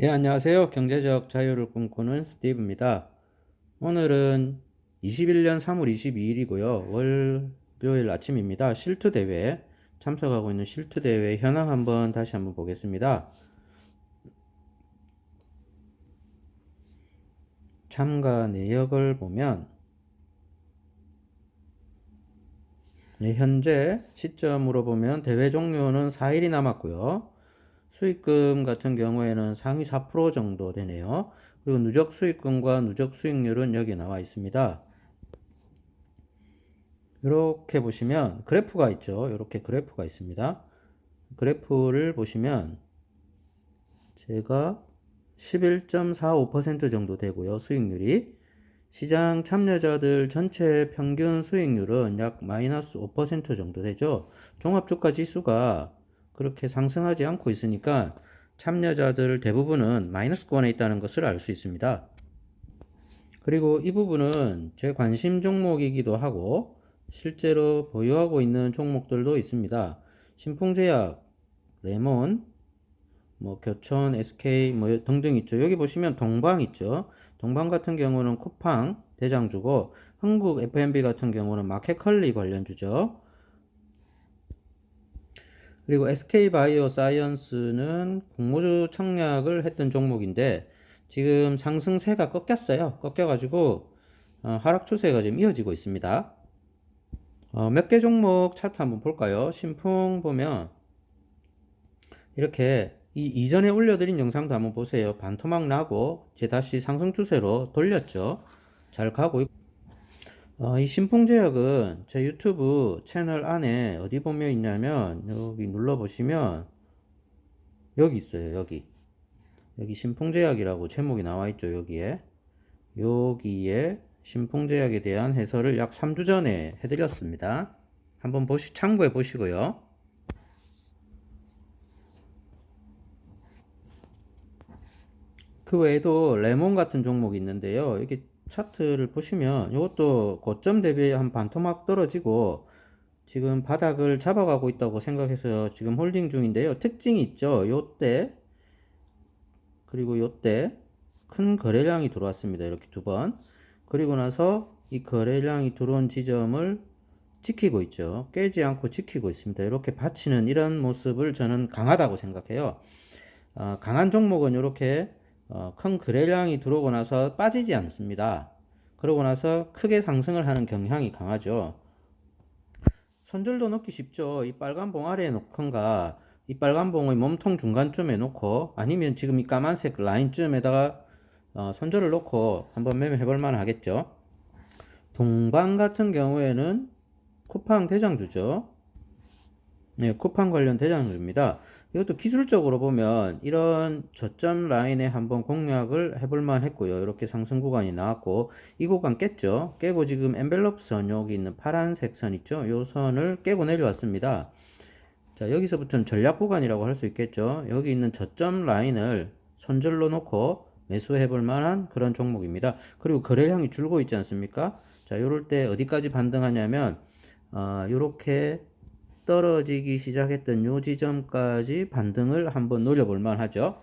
예, 안녕하세요. 경제적 자유를 꿈꾸는 스티브입니다. 오늘은 21년 3월 22일이고요. 월요일 아침입니다. 실투 대회 참석하고 있는 실투 대회 현황 한번 다시 한번 보겠습니다. 참가 내역을 보면 네, 현재 시점으로 보면 대회 종료는 4일이 남았고요. 수익금 같은 경우에는 상위 4% 정도 되네요. 그리고 누적 수익금과 누적 수익률은 여기 나와 있습니다. 이렇게 보시면 그래프가 있죠. 이렇게 그래프가 있습니다. 그래프를 보시면 제가 11.45% 정도 되고요. 수익률이 시장 참여자들 전체 평균 수익률은 약 마이너스 5% 정도 되죠. 종합주가 지수가 그렇게 상승하지 않고 있으니까 참여자들 대부분은 마이너스권에 있다는 것을 알 수 있습니다. 그리고 이 부분은 제 관심 종목이기도 하고 실제로 보유하고 있는 종목들도 있습니다. 신풍제약, 레몬, 뭐 교촌, SK 뭐 등등 있죠. 여기 보시면 동방 있죠. 동방 같은 경우는 쿠팡 대장주고 한국 F&B 같은 경우는 마켓컬리 관련주죠. 그리고 SK바이오 사이언스는 공모주 청약을 했던 종목인데 지금 상승세가 꺾였어요. 꺾여가지고 어, 하락 추세가 지금 이어지고 있습니다. 어, 몇 개 종목 차트 한번 볼까요? 신풍 보면 이렇게 이 이전에 올려드린 영상도 한번 보세요. 반토막 나고 이제 다시 상승 추세로 돌렸죠. 잘 가고 있고 어, 이 신풍제약은 제 유튜브 채널 안에 어디 보면 있냐면 여기 눌러 보시면 여기 있어요 여기. 여기 신풍제약이라고 제목이 나와 있죠 여기에. 여기에 신풍제약에 대한 해설을 약 3주 전에 해드렸습니다. 한번 보시 참고해 보시고요. 그 외에도 레몬 같은 종목이 있는데요. 여기 차트를 보시면 이것도 고점 대비 한 반토막 떨어지고 지금 바닥을 잡아가고 있다고 생각해서 지금 홀딩 중인데요. 특징이 있죠. 요때 그리고 요때 큰 거래량이 들어왔습니다. 이렇게 두 번. 그리고 나서 이 거래량이 들어온 지점을 지키고 있죠. 깨지 않고 지키고 있습니다. 이렇게 받치는 이런 모습을 저는 강하다고 생각해요. 어, 강한 종목은 이렇게 어, 큰 거래량이 들어오고 나서 빠지지 않습니다. 그러고 나서 크게 상승을 하는 경향이 강하죠. 손절도 넣기 쉽죠. 이 빨간 봉 아래에 놓건가, 이 빨간 봉의 몸통 중간쯤에 놓고, 아니면 지금 이 까만색 라인쯤에다가 어, 손절을 놓고 한번 매매해 볼만 하겠죠. 동방 같은 경우에는 쿠팡 대장주죠. 네, 쿠팡 관련 대장주입니다. 이것도 기술적으로 보면 이런 저점 라인에 한번 공략을 해볼만 했고요. 이렇게 상승 구간이 나왔고 이 구간 깼죠. 깨고 지금 엔벨롭 선 여기 있는 파란색 선 있죠. 이 선을 깨고 내려왔습니다. 자 여기서부터는 전략 구간이라고 할 수 있겠죠. 여기 있는 저점 라인을 손절로 놓고 매수해 볼 만한 그런 종목입니다. 그리고 거래량이 줄고 있지 않습니까? 자 요럴 때 어디까지 반등하냐면 어, 요렇게 떨어지기 시작했던 요 지점까지 반등을 한번 노려볼 만하죠.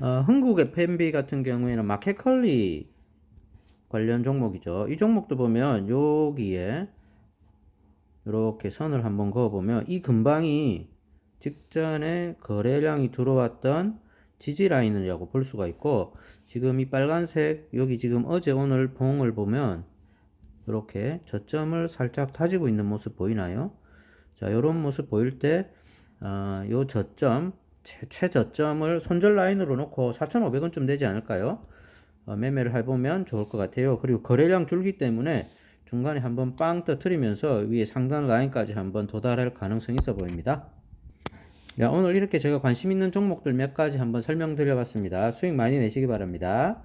어, 한국 F&B 같은 경우에는 마켓컬리 관련 종목이죠. 이 종목도 보면 여기에 이렇게 선을 한번 그어보면 이 근방이 직전에 거래량이 들어왔던 지지 라인이라고 볼 수가 있고 지금 이 빨간색 여기 지금 어제 오늘 봉을 보면 이렇게 저점을 살짝 다지고 있는 모습 보이나요? 자, 요런 모습 보일 때, 어, 요 저점, 최, 최저점을 손절 라인으로 놓고 4,500원쯤 되지 않을까요? 어, 매매를 해보면 좋을 것 같아요. 그리고 거래량 줄기 때문에 중간에 한번 빵 터트리면서 위에 상단 라인까지 한번 도달할 가능성이 있어 보입니다. 야, 오늘 이렇게 제가 관심 있는 종목들 몇 가지 한번 설명드려 봤습니다. 수익 많이 내시기 바랍니다.